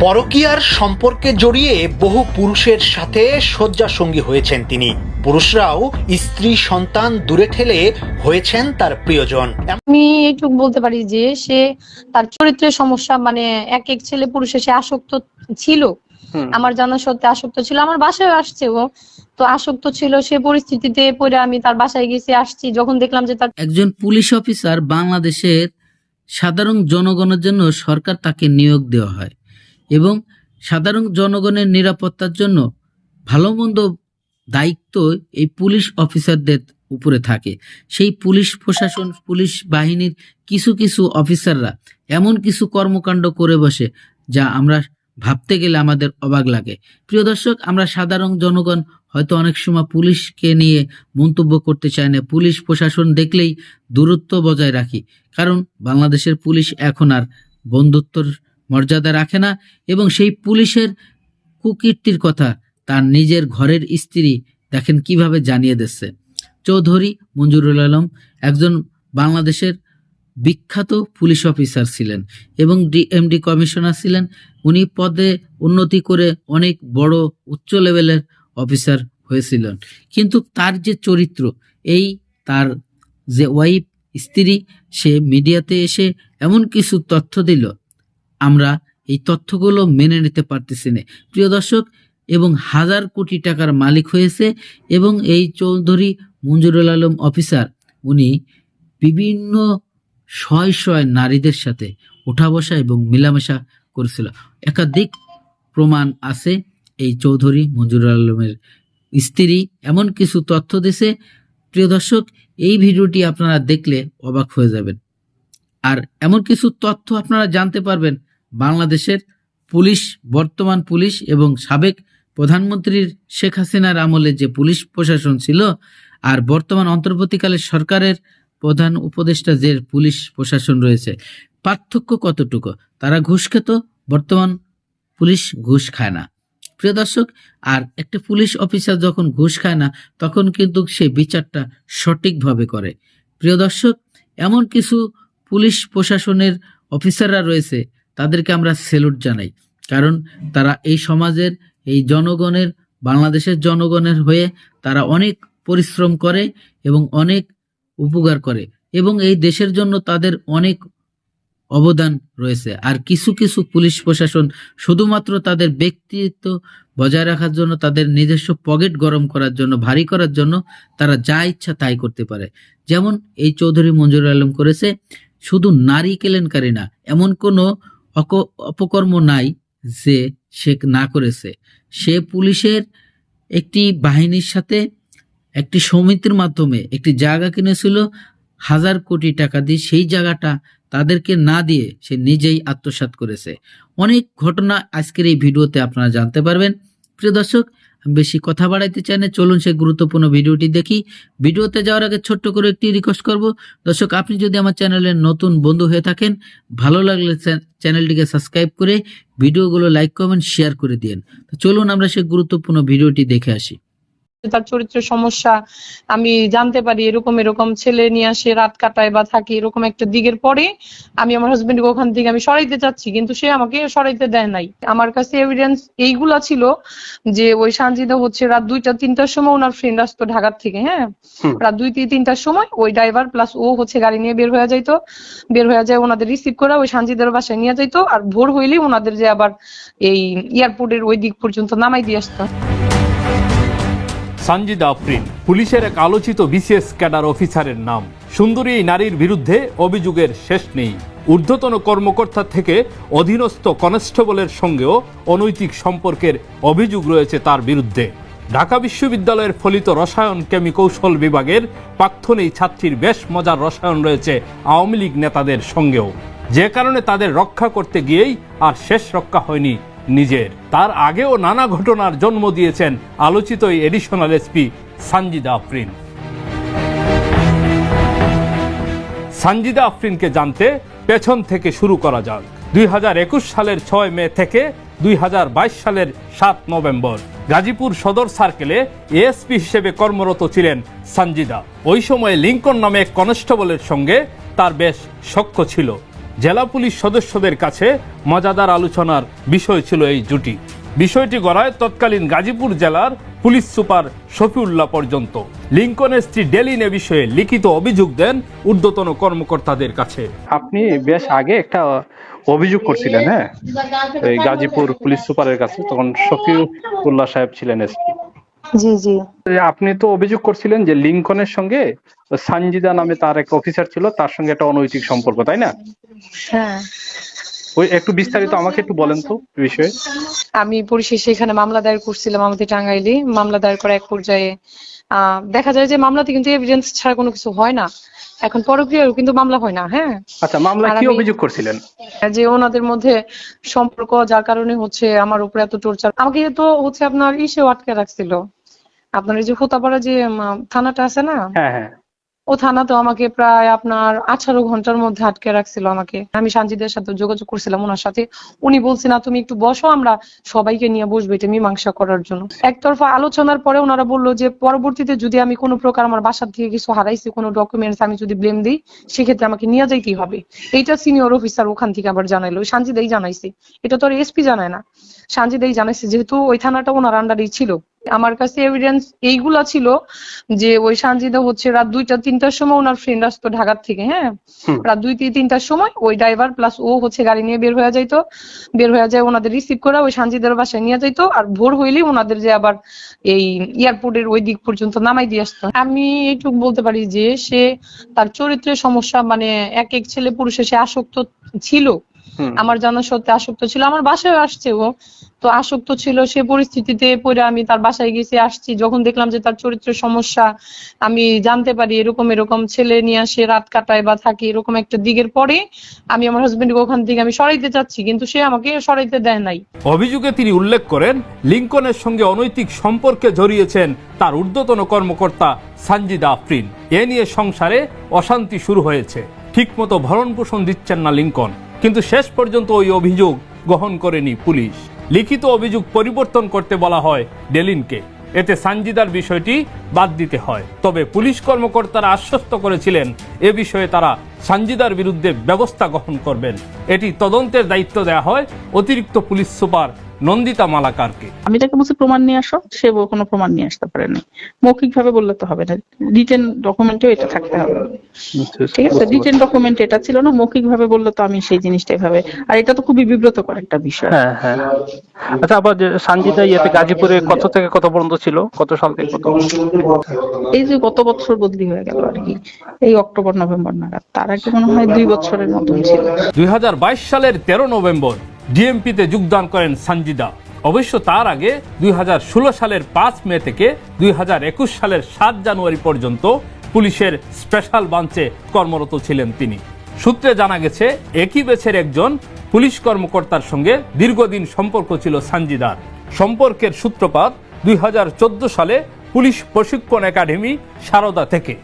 পরকীয়ার সম্পর্কে জড়িয়ে বহু পুরুষের সাথে শয্যাসঙ্গী হয়েছেন তিনি। পুরুষরাও স্ত্রী, সন্তান দূরে ঠেলে হয়েছেন তার প্রিয়জন। আমি এইটুকু বলতে পারি যে সে তার চরিত্রের সমস্যা মানে এক এক ছেলে পুরুষে সে আসক্ত ছিল। আমার জানা সত্ত্বে আসক্ত ছিল আমার বাসায় আসছে ও। তো আসক্ত ছিল সে পরিস্থিতিতে পড়ে আমি তার বাসায় গেছি আসছি। যখন দেখলাম যে তার একজন পুলিশ অফিসার বাংলাদেশের সাধারণ জনগণের জন্য সরকার তাকে নিয়োগ দেওয়া হয় এবং সাধারণ জনগণের নিরাপত্তার জন্য ভালো মন্দ দায়িত্ব এই পুলিশ অফিসারদের উপরে থাকে। সেই পুলিশ প্রশাসন পুলিশ বাহিনীর কিছু কিছু অফিসাররা এমন কিছু কর্মকাণ্ড করে বসে যা আমরা ভাবতে গেলে আমাদের অবাক লাগে। প্রিয় দর্শক, আমরা সাধারণ জনগণ হয়তো অনেক সময় পুলিশকে নিয়ে মন্তব্য করতে চায় না। পুলিশ প্রশাসন দেখলেই দূরত্ব বজায় রাখি। কারণ বাংলাদেশের পুলিশ এখন আর বন্ধুত্বর মর্যাদা রাখে না এবং সেই পুলিশের কুকীর্তির কথা তার নিজের ঘরের স্ত্রী দেখেন কীভাবে জানিয়ে দিচ্ছে। চৌধুরী মঞ্জুরুল আলম একজন বাংলাদেশের বিখ্যাত পুলিশ অফিসার ছিলেন এবং ডিএমডি কমিশনার ছিলেন। উনি পদে উন্নতি করে অনেক বড় উচ্চ লেভেলের অফিসার হয়েছিলেন। কিন্তু তার যে চরিত্র, এই তার যে ওয়াইফ, স্ত্রী, সে মিডিয়াতে এসে এমন কিছু তথ্য দিল। আমরা এই তথ্যগুলো মেনে নিতে পারতেছি না। প্রিয় দর্শক, এবং হাজার কোটি টাকার মালিক হয়েছে এবং এই চৌধুরী মঞ্জুরুল আলম অফিসার, উনি বিভিন্ন শয় শয় নারীদের সাথে ওঠা বসা এবং মেলামেশা করেছিল। একাধিক প্রমাণ আছে এই চৌধুরী মঞ্জুরুল আলমের স্ত্রী। এমন কিছু তথ্য দিছে। প্রিয় দর্শক, এই ভিডিওটি আপনারা দেখলে অবাক হয়ে যাবেন। আর এমন কিছু তথ্য আপনারা জানতে পারবেন। বাংলাদেশের পুলিশ, বর্তমান পুলিশ এবং সাবেক প্রধানমন্ত্রীর শেখ হাসিনার আমলে যে পুলিশ প্রশাসন ছিল আর বর্তমান অন্তর্বর্তীকালে সরকারের প্রধান উপদেষ্টা যে পুলিশ প্রশাসন রয়েছে, পার্থক্য কতটুকু? তারা ঘুষ খেত, বর্তমান পুলিশ ঘুষ খায় না। প্রিয় দর্শক, আর একটা পুলিশ অফিসার যখন ঘুষ খায় না, তখন কিন্তু সে বিচারটা সঠিকভাবে করে। প্রিয় দর্শক, এমন কিছু পুলিশ প্রশাসনের অফিসাররা রয়েছে, তাদেরকে আমরা সেলুট জানাই। কারণ তারা এই সমাজের, এই জনগণের, বাংলাদেশের জনগণের হয়ে তারা অনেক পরিশ্রম করে এবং অনেক উপকার করে এবং এই দেশের জন্য তাদের অনেক অবদান রয়েছে। আর কিছু কিছু পুলিশ প্রশাসন শুধুমাত্র তাদের ব্যক্তিত্ব বজায় রাখার জন্য, তাদের নিজস্ব পকেট গরম করার জন্য, ভারী করার জন্য তারা যা ইচ্ছা তাই করতে পারে। যেমন এই চৌধুরী মঞ্জুর আলম করেছে, শুধু নারী কেলেনকারী না, এমন কোনো অপকর্ম নাই যে সে না করেছে। সে পুলিশের একটি বাহিনীর সাথে একটি সমিতির মাধ্যমে একটি জায়গা কিনেছিল, হাজার কোটি টাকা দিয়ে সেই জায়গাটা তাদেরকে না দিয়ে সে নিজেই আত্মসাৎ করেছে। অনেক ঘটনা আজকের এই ভিডিওতে আপনারা জানতে পারবেন। প্রিয় দর্শক বেশি কথা বাড়াইতে চাই না, চলুন সেই গুরুত্বপূর্ণ ভিডিওটি দেখি। ভিডিওতে যাওয়ার আগে ছোট্ট করে একটি রিকোয়েস্ট করব। দর্শক, আপনি যদি আমার চ্যানেলের নতুন বন্ধু হয়ে থাকেন, ভালো লাগলে চ্যানেলটিকে সাবস্ক্রাইব করে ভিডিওগুলো লাইক কমেন্ট শেয়ার করে দিন তো চলুন আমরা সেই গুরুত্বপূর্ণ ভিডিওটি দেখে আসি। তার চরিত্রের সমস্যা আমি জানতে পারি এরকম এরকম ছেলে নিয়ে আসে রাত কাটায় বা থাকে এরকম একটা দিকের পরে আমি আমার হাজবেন্ডকে ওখান থেকে আমি সরাইতে চাচ্ছি কিন্তু সে আমাকে সরাইতে দেয় নাই। আমার কাছে এভিডেন্স এইগুলা ছিল যে ওই সানজিদা হচ্ছে রাত দুইটা তিনটার সময় ওনার ফ্রেন্ড আসতো ঢাকার থেকে হ্যাঁ? রাত দুই তিনটার সময় ওই ড্রাইভার প্লাস ও হচ্ছে গাড়ি নিয়ে বের হয়ে যাইতো। বের হয়ে যায় ওনাদের রিসিভ করা ওই সানজিদের বাসায় নিয়ে যাইতো আর ভোর হইলেই ওনাদের যে আবার এই এয়ারপোর্টের ওই দিক পর্যন্ত নামাই দিয়ে আসতো। সঞ্জিদা আফরিন, পুলিশের এক আলোচিত বিশেষ ক্যাডার অফিসারের নাম। সুন্দরী এই নারীর বিরুদ্ধে অভিযোগের শেষ নেই। ঊর্ধ্বতন কর্মকর্তা থেকে অধীনস্থ কনস্টেবলের সঙ্গেও অনৈতিক সম্পর্কের অভিযোগ রয়েছে তার বিরুদ্ধে। ঢাকা বিশ্ববিদ্যালয়ের ফলিত রসায়ন কেমি কৌশল বিভাগের প্রাক্তন এই ছাত্রীর বেশ মজার রসায়ন রয়েছে আওয়ামী লীগ নেতাদের সঙ্গেও। যে কারণে তাদের রক্ষা করতে গিয়েই আর শেষ রক্ষা হয়নি নিজের। তার আগেও নানা ঘটনার জন্ম দিয়েছেন আলোচিত এই এডিশনাল এসপি সানজিদা আফরিন। সানজিদা আফরিনকে জানতে পেছন থেকে শুরু করা যাক। দুই হাজার একুশ সালের ছয় মে থেকে দুই হাজার বাইশ সালের সাত নভেম্বর। গাজীপুর সদর সার্কেলে এএসপি হিসেবে কর্মরত ছিলেন সঞ্জিদা ওই সময় লিঙ্কন নামে কনস্টেবলের সঙ্গে তার বেশ সখ্য ছিল। জেলা পুলিশ সদস্যদের কাছে মজাদার আলোচনার বিষয় ছিল এই জুটি। বিষয়টি গড়ায় তৎকালীন গাজীপুর জেলার পুলিশ সুপার শফিউল্লাহ পর্যন্ত। লিঙ্কনের স্ত্রী ডেলিন এ বিষয়ে লিখিত অভিযোগ দেন ঊর্ধ্বতন কর্মকর্তাদের কাছে। আপনি বেশ আগে একটা অভিযোগ করছিলেন হ্যাঁ? এই গাজীপুর পুলিশ সুপারের কাছে তখন শফিউল্লাহ সাহেব ছিলেন এসপি। জি জি। আপনি তো অভিযোগ করছিলেন যে লিঙ্কনের সঙ্গে সানজিদা নামে তার এক অফিসার ছিল তার সঙ্গে একটা অনৈতিক সম্পর্ক তাই না? হ্যাঁ। ওই একটু বিস্তারিত আমাকে একটু বলেন তো বিষয়ে। আমি পরিশেষে এখানে মামলা দায়ের করছিলাম আমাদের টাঙ্গাইলে। মামলা দায়ের করে এক পর্যায়ে দেখা যায় যে মামলাতে কিন্তু এভিডেন্স ছাড়া কোনো কিছু হয় না। এখন পরক্রিয়াও কিন্তু মামলা হয় না হ্যাঁ। আচ্ছা মামলা কি অভিযোগ করছিলেন? যে ওনাদের মধ্যে সম্পর্ক যার কারণে হচ্ছে আমার উপরে এত টর্চার। আমাকে তো হচ্ছে আপনার ইসেও আটকে রাখছিল। আপনার এই যে হোতাপাড়া যে থানাটা আছে না? হ্যাঁ হ্যাঁ। ও থানাতেও আমাকে প্রায় আপনার আঠারো ঘণ্টার মধ্যে আটকে রাখছিল আমাকে। আমি সানজিদের সাথে যোগাযোগ করছিলাম ওনার সাথে। উনি বলছে, না, তুমি একটু বসো, আমরা সবাইকে নিয়ে বসবো এটা মীমাংসা করার জন্য। একতরফা আলোচনার পরে ওনারা বলল যে, পরবর্তীতে যদি আমি কোনো প্রকার আমার বাসার থেকে কিছু হারাইছি, কোনো ডকুমেন্টস আমি যদি ব্লেম দিই, সেক্ষেত্রে আমাকে নিয়ে যাইতেই হবে। এইটা সিনিয়র অফিসার ওখান থেকে আবার জানাইলো। সানজিদাই জানাইছে। এটা তো আর এসপি জানায় না। সানজিদাই জানাইছে, যেহেতু ওই থানাটা ওনার আন্ডারেই ছিল। আমার কাছে এভিডেন্স এইগুলা ছিল যে ওই সানজিদা হচ্ছে রাত দুইটা তিনটার সময় ওনার ফ্রেন্ড আসতো ঢাকার থেকে হ্যাঁ? রাত দুই তিনটার সময় ওই ড্রাইভার প্লাস ও হচ্ছে গাড়ি নিয়ে বের হয়ে যাইতো। বের হয়ে যায় ওনাদের রিসিভ করে ওই সানজিদার বাসায় নিয়ে যাইতো আর ভোর হইলেই ওনাদের যে আবার এই এয়ারপোর্টের ওই দিক পর্যন্ত নামাই দিয়ে আসতো। আমি এইটুকু বলতে পারি যে সে তার চরিত্রের সমস্যা মানে এক এক ছেলে পুরুষে সে আসক্ত ছিল। আমার জানা সত্ত্বে আসক্ত ছিল আমার বাসায় আসছে ও। তো আসক্ত ছিল সে পরিস্থিতিতে পরে আমি তার বাসায় গেছি আসছি। যখন দেখলাম যে তার চরিত্রের সমস্যা আমি জানতে পারি এরকম এরকম ছেলে নিয়ে আসে রাত কাটায় বা থাকে এরকম একটা দিকের পরে আমি আমার হাজবেন্ডকে ওখান থেকে আমি সরাইতে চাচ্ছি কিন্তু সে আমাকে সরাইতে দেয় নাই। অভিযোগে তিনি উল্লেখ করেন লিঙ্কনের সঙ্গে অনৈতিক সম্পর্কে জড়িয়েছেন তার ঊর্ধ্বতন কর্মকর্তা সানজিদা আফরিন। এ নিয়ে সংসারে অশান্তি শুরু হয়েছে। ঠিকমতো ভরণ পোষণ দিচ্ছেন না লিঙ্কন। কিন্তু শেষ পর্যন্ত ওই অভিযোগ গ্রহণ করেনি পুলিশ। লিখিত অভিযোগ পরিবর্তন করতে বলা হয় ডেলিনকে। এতে সানজিদার বিষয়টি বাদ দিতে হয়। তবে পুলিশ কর্মকর্তারা আশ্বস্ত করেছিলেন এ বিষয়ে তারা সানজিদার বিরুদ্ধে ব্যবস্থা গ্রহণ করবেন। এটি তদন্তের দায়িত্ব দেওয়া হয় অতিরিক্ত পুলিশ সুপার নন্দিতা মালাকারকে। আমি তাকে বলছি প্রমাণ নিয়ে আসো সে কোনো প্রমাণ নিয়ে আসতে পারেনি। মৌখিক ভাবে বললে তো হবে না রিটেন ডকুমেন্টেও এটা থাকতে হবে। ঠিক আছে রিটেন ডকুমেন্ট এটা ছিল না মৌখিক ভাবে বললে তো আমি সেই জিনিসটা এভাবে আর এটা তো খুবই বিব্রতকর একটা বিষয়। হ্যাঁ হ্যাঁ। আচ্ছা আবার যে সানজিদা ইয়েতে গাজীপুরে কত থেকে কত পর্যন্ত ছিল? কত সাল থেকে কত? এই যে গত বছর বদলি হয়ে গেল আর কি এই অক্টোবর নভেম্বর নাগাদ তার আগে মনে হয় দুই বছরের মতন ছিল দুই সালের তেরো নভেম্বর ডিএমপিতে যোগদান করেন সানজিদা। অবশ্য তার আগে দুই সালের পাঁচ মে থেকে দুই সালের সাত জানুয়ারি পর্যন্ত পুলিশের স্পেশাল ব্রাঞ্চে কর্মরত ছিলেন তিনি। সূত্রে জানা গেছে, একই বেছের একজন পুলিশ কর্মকর্তার সঙ্গে দীর্ঘদিন সম্পর্ক ছিল সানজিদার। সম্পর্কের সূত্রপাত দুই হাজার চোদ্দ সালে পুলিশ প্রশিক্ষণ একাডেমি সারদা থেকে।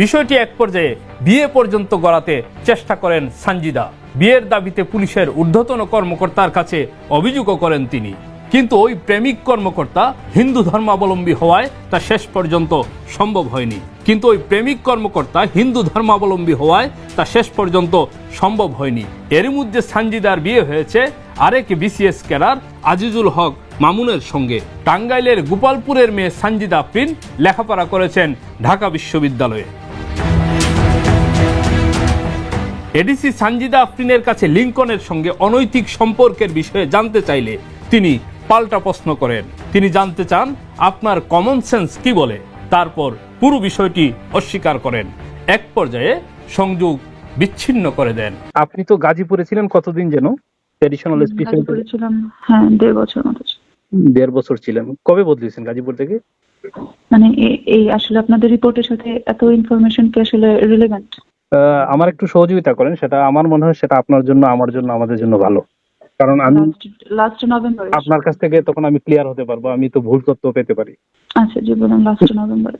বিষয়টি এক পর্যায়ে বিয়ে পর্যন্ত গড়াতে চেষ্টা করেন সানজিদা। বিয়ের দাবিতে পুলিশের ঊর্ধ্বতন কর্মকর্তার কাছে অভিযোগও করেন তিনি। কিন্তু ওই প্রেমিক কর্মকর্তা হিন্দু ধর্মাবলম্বী হওয়ায় তা শেষ পর্যন্ত সম্ভব হয়নি। কিন্তু ওই প্রেমিক কর্মকর্তা হিন্দু ধর্মাবলম্বী হওয়ায় তা শেষ পর্যন্ত সম্ভব হয়নি। এর মধ্যে সানজিদার বিয়ে হয়েছে আরেক বিসিএস ক্যারার আজিজুল হক মামুনের সঙ্গে। টাঙ্গাইলের গোপালপুরের মেয়ে সানজিদা আফরিন লেখাপড়া করেছেন ঢাকা বিশ্ববিদ্যালয়ে। এডিসি সানজিদা আফরিনের কাছে লিঙ্কনের সঙ্গে অনৈতিক সম্পর্কের বিষয়ে জানতে চাইলে তিনি পাল্টা প্রশ্ন করেন। তিনি জানতে চান আপনার কমন সেন্স কি বলে? তারপর পুরো বিষয়টি অস্বীকার করেন। এক পর্যায়ে সংযোগ বিচ্ছিন্ন করে দেন। আপনি তো গাজীপুরে ছিলেন কতদিন যেন? এসপি গাজীপুরে ছিলাম হ্যাঁ দেড় বছর মতো। দেড় বছর ছিলেন। কবে বদলিয়েছেন গাজীপুর থেকে? মানে এই আসলে আপনাদের রিপোর্টের সাথে এত ইনফরমেশন কি আসলে রিলেভেন্ট আমার একটু সহযোগিতা করেন সেটা আমার মনে হয় সেটা আপনার জন্য আমার জন্য আমাদের জন্য ভালো। কারণ আমি লাস্ট নভেম্বর আপনার কাছ থেকে তখন আমি ক্লিয়ার হতে পারব আমি তো ভুল তথ্য পেতে পারি। আচ্ছা জি বলুন লাস্ট নভেম্বর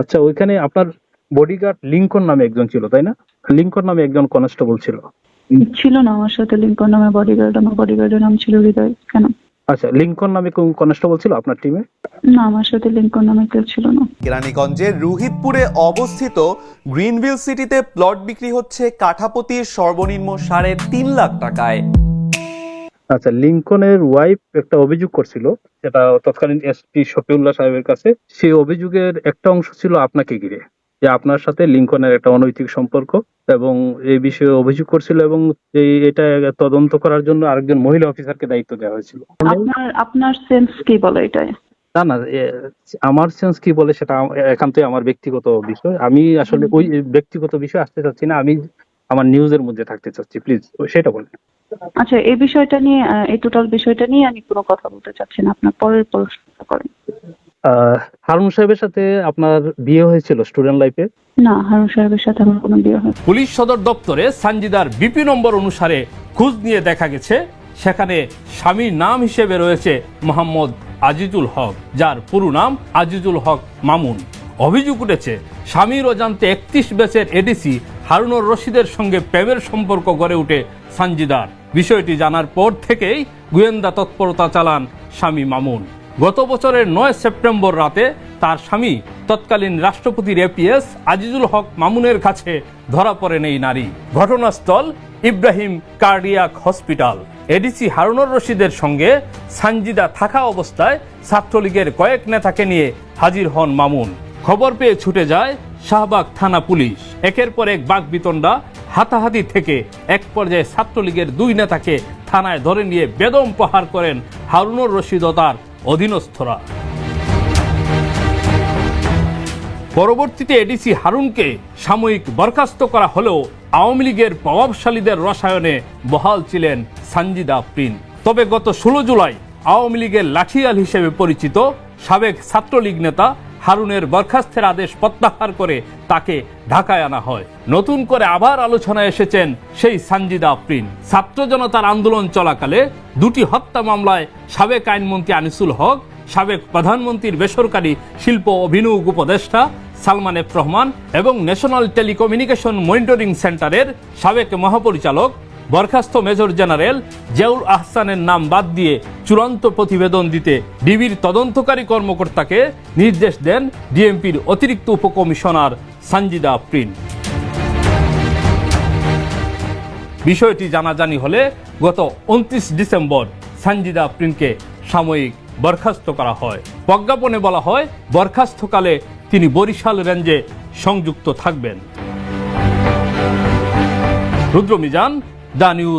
আচ্ছা ওইখানে আপনার বডিগার্ড লিঙ্কন নামে একজন ছিল তাই না? লিঙ্কন নামে একজন কনস্টেবল ছিল। ছিল না আমার সাথে লিঙ্কন নামে বডিগার্ড আমার বডিগার্ডের নাম ছিল হৃদয় কেন? আচ্ছা লিঙ্কন নামে কোন কনস্টেবল ছিল আপনার টিমে না আমার সাথে লিঙ্কন নামে কেউ ছিল না। কেরানীগঞ্জের রুহিতপুরে অবস্থিত গ্রিনভিল সিটিতে প্লট বিক্রি হচ্ছে কাঠাপতির সর্বনিম্ন সাড়ে তিন লাখ টাকায়। আচ্ছা লিঙ্কনের ওয়াইফ একটা অভিযোগ করছিল সেটা তৎকালীন এসপি শফিউল্লাহ সাহেবের কাছে। সেই অভিযোগের একটা অংশ ছিল আপনাকে ঘিরে। যে আপনার সাথে লিঙ্কনের একটা অনৈতিক সম্পর্ক এবং এই বিষয়ে অভিযোগ করছিল এবং এই এটা তদন্ত করার জন্য আরেকজন মহিলা অফিসারকে দায়িত্ব দেওয়া হয়েছিল। আপনার আপনার সেন্স কি বলে এটাই না না আমার সেন্স কি বলে সেটা একান্তই আমার ব্যক্তিগত বিষয়। আমি আসলে ওই ব্যক্তিগত বিষয়ে আসতে চাচ্ছি না আমি আমার নিউজের মধ্যে থাকতে চাচ্ছি প্লিজ সেটা বলেন। আচ্ছা এই বিষয়টা নিয়ে এই টোটাল বিষয়টা নিয়ে আমি কোনো কথা বলতে চাচ্ছি না আপনার পরের প্রশ্নটা করেন। হারুন সাহেবের সাথে আপনার বিয়ে হয়েছিল স্টুডেন্ট লাইফে না হারুন সাহেবের সাথে আমার কোনো বিয়ে হয় পুলিশ সদর দপ্তরে সানজিদার বিপি নম্বর অনুসারে খোঁজ নিয়ে দেখা গেছে সেখানে স্বামীর নাম হিসেবে রয়েছে মোহাম্মদ আজিজুল হক যার পুরো নাম আজিজুল হক মামুন। অভিযোগ উঠেছে স্বামীর অজান্তে একত্রিশ ব্যাচের এডিসি হারুনুর রশিদের সঙ্গে প্রেমের সম্পর্ক গড়ে উঠে সানজিদার। বিষয়টি জানার পর থেকেই গোয়েন্দা তৎপরতা চালান স্বামী মামুন। গত বছরের নয় সেপ্টেম্বর রাতে তার স্বামী, তৎকালীন রাষ্ট্রপতির এপিএস আজিজুল হক মামুনের কাছে ধরা পড়েন এই নারী। ঘটনাস্থল Ibrahim cardiac hospital. ADC Harunur রশিদের সঙ্গে সানজিদা থাকা অবস্থায় ছাত্রলীগের কয়েক নেতাকে নিয়ে হাজির হন মামুন। খবর পেয়ে ছুটে যায় শাহবাগ থানা পুলিশ। একের পর এক বাঘ বিতণ্ডা হাতাহাতি থেকে এক পর্যায়ে ছাত্রলীগের দুই নেতাকে থানায় ধরে নিয়ে বেদম প্রহার করেন হারুনুর রশিদ ও তার অধীনস্থরা। পরবর্তীতে এডিসি হারুনকে সাময়িক বরখাস্ত করা হলেও আওয়ামী লীগের প্রভাবশালীদের রসায়নে বহাল ছিলেন সানজিদা প্রিন। তবে গত ষোলো জুলাই আওয়ামী লীগের লাঠিয়াল হিসেবে পরিচিত সাবেক ছাত্রলীগ নেতা হারুনের বরখাস্তের আদেশ প্রত্যাহার করে তাকে ঢাকায় আনা হয়। নতুন করে আবার আলোচনায় এসেছেন সেই সানজিদা আফরিন ছাত্র জনতার আন্দোলন চলাকালে দুটি হত্যা মামলায় সাবেক আইনমন্ত্রী আনিসুল হক, সাবেক প্রধানমন্ত্রীর বেসরকারি শিল্প অভিনব উপদেষ্টা সালমান এফ রহমান এবং ন্যাশনাল টেলিকমিউনিকেশন মনিটরিং সেন্টারের সাবেক মহাপরিচালক বরখাস্ত মেজর জেনারেল জিয়াউল আহসানের নাম বাদ দিয়ে চূড়ান্ত প্রতিবেদন দিতে ডিবির তদন্তকারী কর্মকর্তাকে নির্দেশ দেন ডিএমপির অতিরিক্ত উপকমিশনার সঞ্জিদা প্রিন। বিষয়টি জানাজানি হলে গত উনত্রিশ ডিসেম্বর সঞ্জিদা প্রিনকে সাময়িক বরখাস্ত করা হয়। প্রজ্ঞাপনে বলা হয়, বরখাস্তকালে তিনি বরিশাল রেঞ্জে সংযুক্ত থাকবেন। রুদ্র মিজান দ্য নিউজ